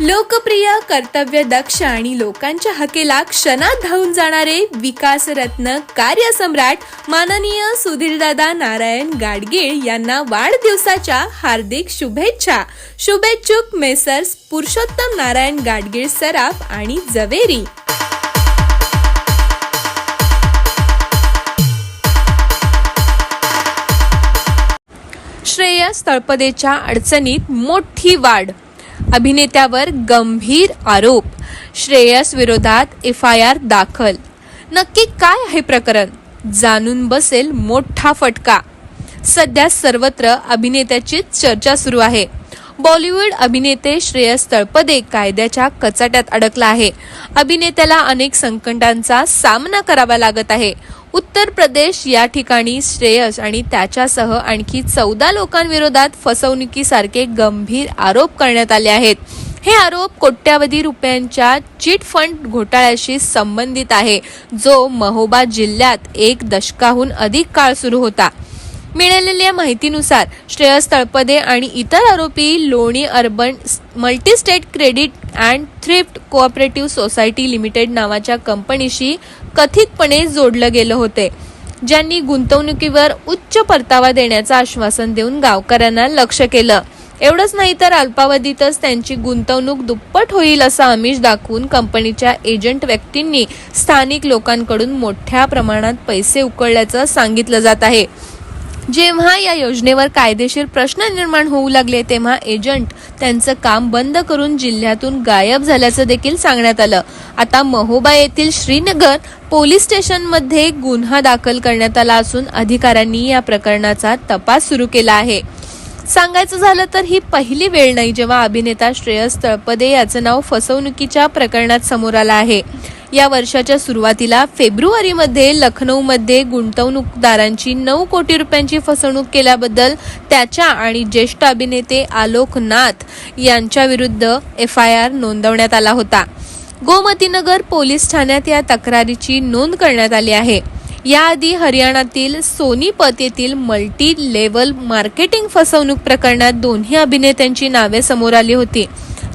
लोकप्रिय कर्तव्य दक्ष आणि लोकांच्या हकेला क्षणात धावून जाणारे विकासरत्न कार्यसम्राट माननीय सुधीरदादा नारायण गाडगीळ यांना वाढदिवसाच्या हार्दिक शुभेच्छा. शुभेच्छुक मेसर्स पुरुषोत्तम नारायण गाडगीळ सराफ आणि जवेरी. श्रेयस तळपदेच्या अडचणीत मोठी वाढ. अभिनेत्यावर गंभीर आरोप. श्रेयस विरोधात एफ आय आर दाखल. नक्की काय आहे प्रकरण? जाणून बसेल मोठा फटका. सध्या सर्वत्र अभिनेत्याचीच चर्चा सुरू आहे. बॉलिवूड अभिनेते श्रेयस तळपदे कायद्याच्या कचाट्यात अडकला आहे. अभिनेत्याला अनेक संकटांचा सामना करावा लागत आहे. उत्तर प्रदेश या ठिकाणी श्रेयस आणि त्याच्यासह आणखी चौदा लोकांविरोधात फसवणुकीसारखे गंभीर आरोप करण्यात आले आहेत. हे आरोप कोट्यावधी रुपयांच्या चिट फंड घोटाळ्याशी संबंधित आहे जो महोबा जिल्ह्यात एक दशकाहून अधिक काळ सुरू होता. मिळालेल्या माहितीनुसार श्रेयस तळपदे आणि इतर आरोपी Loni urban multistate credit and thrift cooperative society limited नावाच्या कंपनीशी कथितपणे जोडलं गेलं होते ज्यांनी गुंतवणुकीवर उच्च परतावा देण्याचं आश्वासन देऊन गावकऱ्यांना लक्ष केलं. एवढंच नाही तर अल्पावधीतच त्यांची गुंतवणूक दुप्पट होईल असं आमिष दाखवून कंपनीच्या एजंट व्यक्तींनी स्थानिक लोकांकडून मोठ्या प्रमाणात पैसे उकळल्याचं सांगितलं जात आहे. जेव्हा या योजनेवर कायदेशीर प्रश्न निर्माण होऊ लागले तेव्हा एजंट त्यांचं काम बंद करून जिल्ह्यातून गायब झाल्याचं देखील सांगण्यात आलं. आता महोबा येथील श्रीनगर पोलीस स्टेशनमध्ये गुन्हा दाखल करण्यात आला असून अधिकाऱ्यांनी या प्रकरणाचा तपास सुरू केला आहे. सांगायचं झालं तर ही पहिली वेळ नाही जेव्हा अभिनेता श्रेयस तळपदे याचं नाव फसवणुकीच्या प्रकरणात समोर आलं आहे. या वर्षाच्या सुरुवातीला फेब्रुवारीमध्ये लखनौमध्ये गुंतवणूकदारांची नऊ कोटी रुपयांची फसवणूक केल्याबद्दल त्याच्या आणि ज्येष्ठ अभिनेते आलोक नाथ यांच्याविरुद्ध एफ आय आर नोंदवण्यात आला होता. गोमतीनगर पोलीस ठाण्यात या तक्रारीची नोंद करण्यात आली आहे. याआधी हरियाणातील सोनीपत येथील मल्टी लेवल मार्केटिंग फसवणूक प्रकरणात दोन्ही अभिनेत्यांची नावे समोर आली होती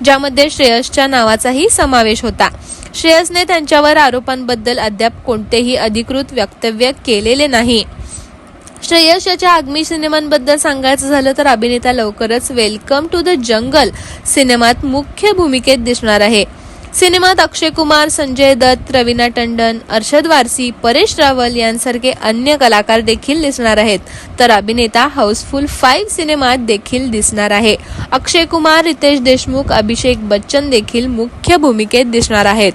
ज्यामध्ये श्रेयसच्या नावाचाही समावेश होता. श्रेयसने त्यांच्यावर आरोपांबद्दल अद्याप कोणतेही अधिकृत वक्तव्य केलेले नाही. श्रेयस याच्या आगामी सिनेमांबद्दल सांगायचं झालं तर अभिनेता लवकरच वेलकम टू द जंगल सिनेमात मुख्य भूमिकेत दिसणार आहे. सिनेमात अक्षय कुमार संजय दत्त रवीना टंडन अर्षद वारसी परेश रावल यांसारखे अन्य कलाकार देखील दिसणार आहेत. तर अभिनेता हाऊसफुल फाईव्ह सिनेमात देखील दिसणार आहे. अक्षय कुमार रितेश देशमुख अभिषेक बच्चन देखील मुख्य भूमिकेत दिसणार आहेत.